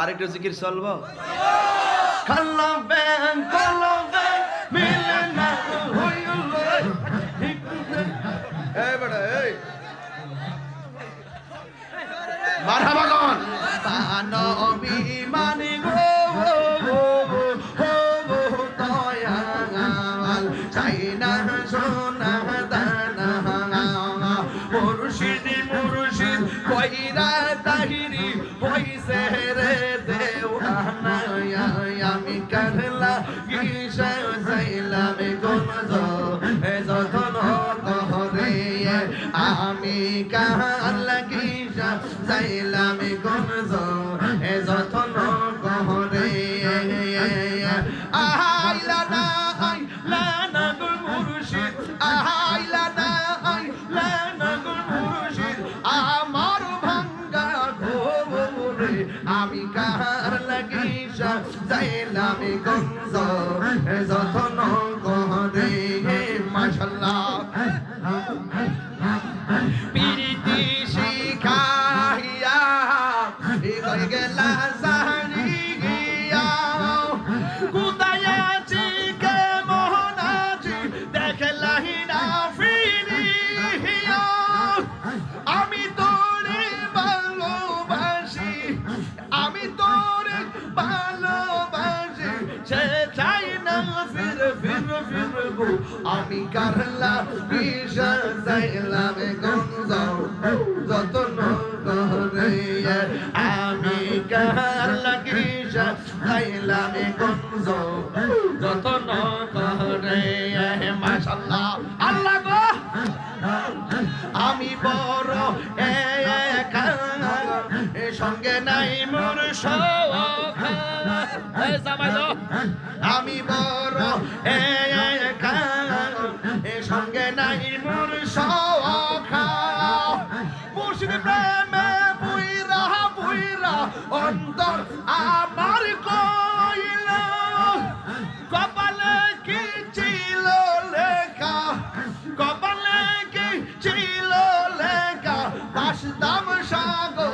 আরেকটু জিকির চলবো? মুর্শিদ কইরা যাইলাম কোন যতন কহরে আহাইলা না আইলা না গুল মুর্শিদ। আহাইলা আমি কার লাগিসা? যাইলাম গঞ্জ যতন আমি তোরে ভালোবাসি, আমি তোরে ভালোবাসি, সে চাই না ফির ফির ফির গো আমি কারলা বিষা যাইলাম গঞ্জ যতন করে আমি কারলা বিষা যাইলাম গঞ্জ যতন করে মাশাল্লাহ আমি বড় এ সঙ্গে নাই মোর মুর্শিদ প্রেমে বুইরা বুইরা অন্তর আমার কইল। কপালে কি ছিল লেখা? কপালে কি ছিল লেখা? বাসদাম সাগরে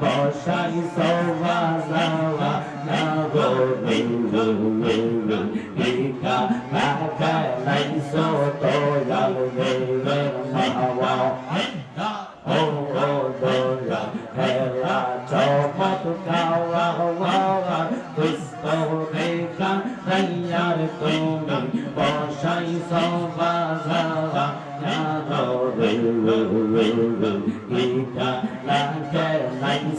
বসাই সবা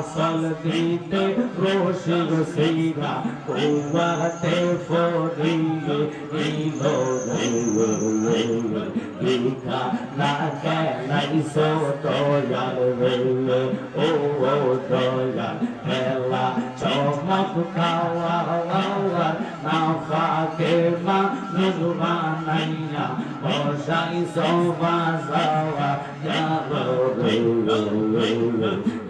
আসল দিতে রশিদ সিরা কুয়াতে ফরিয়ে ইল লিখা না কেনাই সো দয়াল রে ও ও দয়াল, খেলা চমক খাওয়া না খাকে মা নুবা নাইয়া ও সাই সোবা সাওয়া যাব।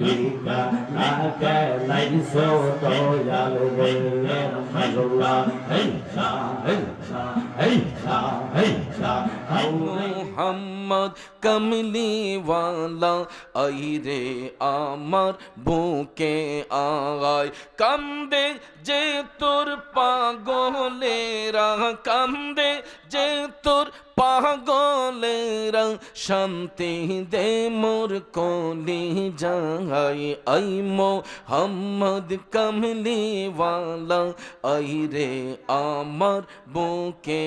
লিকা না কে লাই সো তো ইয়াল রে মাগুলা হেই সা হেই সা হেই সা হেই। মোহাম্মদ কমলিওয়ালা আই রে আমার বুকে আয় কান্দে যে তোর পাগলেরা কান্দে যে তোর পাগলেরা শান্তি দে মোর কলি যাই আই মোহাম্মদ কমলিওয়ালা আই রে আমার বুকে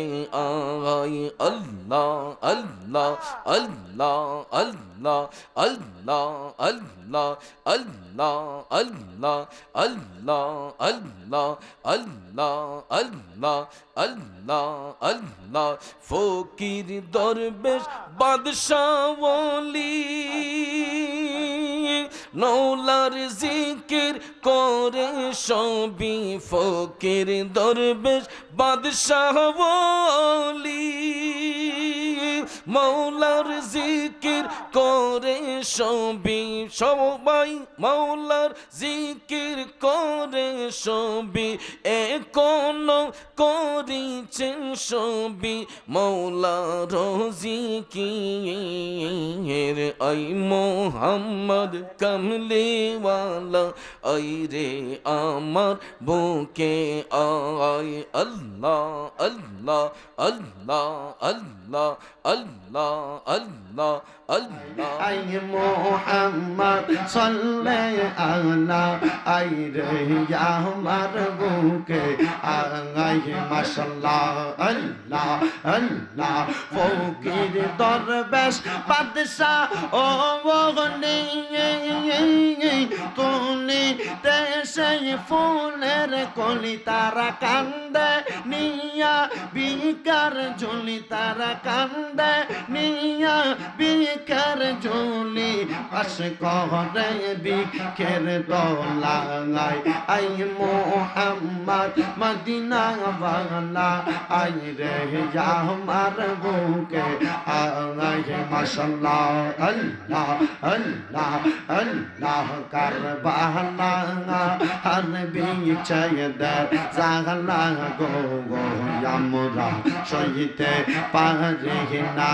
আয় আল্লাহ আল্লাহ আল্লাহ আল্লাহ আল্লাহ আল্লাহ আল্লাহ আল্লাহ আল্লাহ আল্লাহ আল্লাহ আল্লাহ আল্লাহ আল্লাহ ফকির দরবেশ বাদশাওলি নৌলার জিকির করে সবি ফকির দরবেশ বাদশাহলি মৌলার জিকির করে সবি সবাই মৌলার জিকির করে সবি এখন করিছেন সবি মৌলার জিকির। আই মোহাম্মদ কমলেওয়ালা, আই রে আমার বুকে আয়, আল্লাহ আল্লাহ আল্লাহ আল্লাহ আল্লাহ الله الله الله أي محمد صلى على أي يا مربوك أي ما شاء الله الله الله فوقير دربش بادشاة وغني তুলি সেই ফুলের কলি তারা কান্দে নিয়া বিকার ঝুলি তারা কান্দে নিয়া বিকার ঝুলি পাশ করে বিকের দোলাই আই মোহাম্মদ মদিনা বাংলা আই রে আমার বুকে আই মাশাল্লাহ, আল্লাহ আল্লাহ আল্লাহ, কারবালা, হর বিচয় দর জাগলা গো গো, আমরা সহিতে পারি না।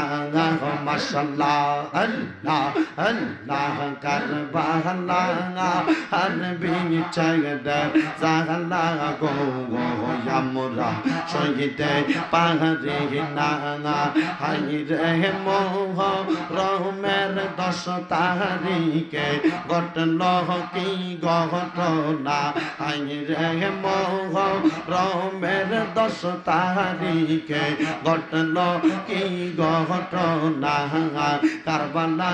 মাশাল্লাহ আল্লাহ আল্লাহ কারবালা হর বিচয় দর জাগলা গো গো আমরা সহিতে পারি না হাই রে মোহ রহমের দশ তারিখে ঘটল কি ঘটনা হাই রে মোহ রহমের দশ তারিখে ঘটল কি ঘটনা, কারবালা,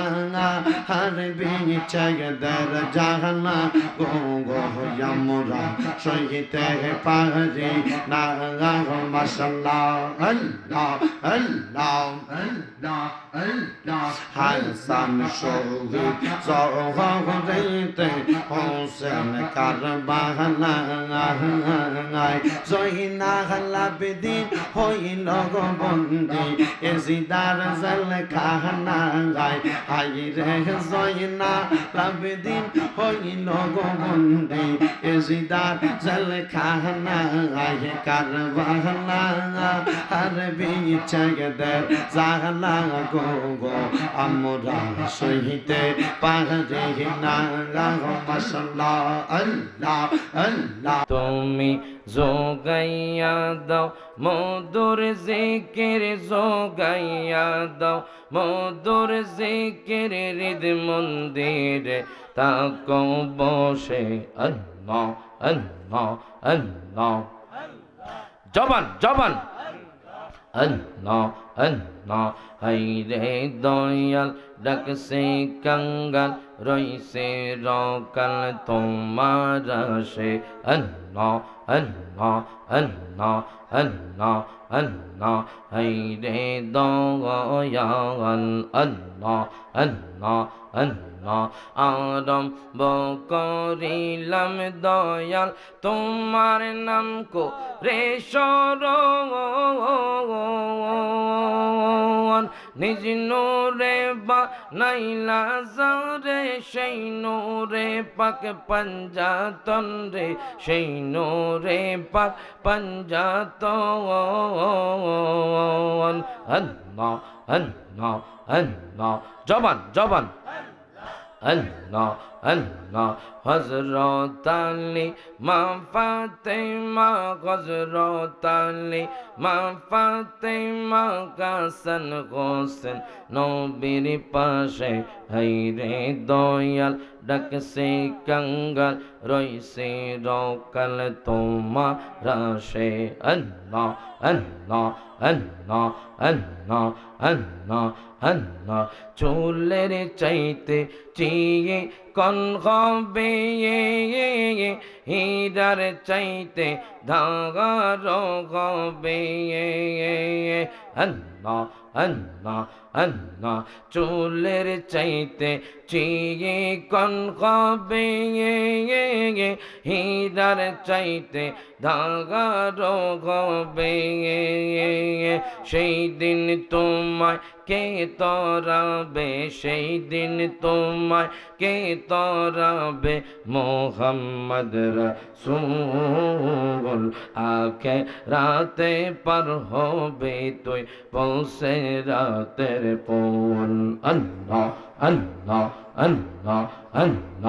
হার বিচয় দের জাহানা গো গো আমরা সহিতে পারি না মাসাল্লাহ আল্লাহ আল্লাহ আল্লাহ। Hasan şovu zorvarite Hosen karbahanay Zoyna labidin hoyin ogobondi Ezidar zel kahanay Hayre zoyna labidin hoyin ogobondi Ezidar zel kahanay Karbahanay Harbi çegeder zahla go সহিতে তুমি যোগাইয়া দাও, মধুর জিকির যোগাইয়া দাও, মধুর জিকির হৃদ মন্দিরে তাকো বসে, আল্লাহ আল্লাহ আল্লাহ। জবান জবান। আল্লাহ আল্লাহ হাইরে দয়াল ডাকছে কঙ্গাল রইছে রকাল তোমার সে আল্লাহ আল্লাহ আল্লাহ আল্লাহ হাই রে দয়াল আল্লাহ আল্লাহ আল্লাহ আরম্ভ করিলাম দয়াল তোমার নাম কো রে সরণ নিজ নোরে বা নাইলা রে সেই নোরে পাক পঞ্জাতন রে। সেই নোরে পাক পঞ্জাতন। আল্লাহ আল্লাহ আল্লাহ জবান জবান। আল্লাহ আল্লাহ হজরত আলী মা ফাতেমা হজরত আলী মা ফাতেমা কাসন হোসেন, নবীর পাশে হাইরে দয়াল, ডাকছে কঙ্গাল, রইছে রকাল তোমার রাশে। আল্লাহ আল্লাহ আল্লাহ আল্লাহ আল্লাহ আল্লাহ, চুলের চাইতে চিয়ে কন হবে হীরার চাইতে ধাগার হবে। আল্লাহ আল্লাহ আল্লাহ চুলের চাইতে চিয়ে কন হবে। হীরার চাইতে ধাগার হবে। সেই দিন তোমায় কে তরাবে, সেই দিন তোমায় কে তরাবে, মোহাম্মদ রসুল আখে রাতে পার হবে তুই পৌঁছে রাতের পন আল্লাহ আল্লাহ আল্লাহ আল্লাহ।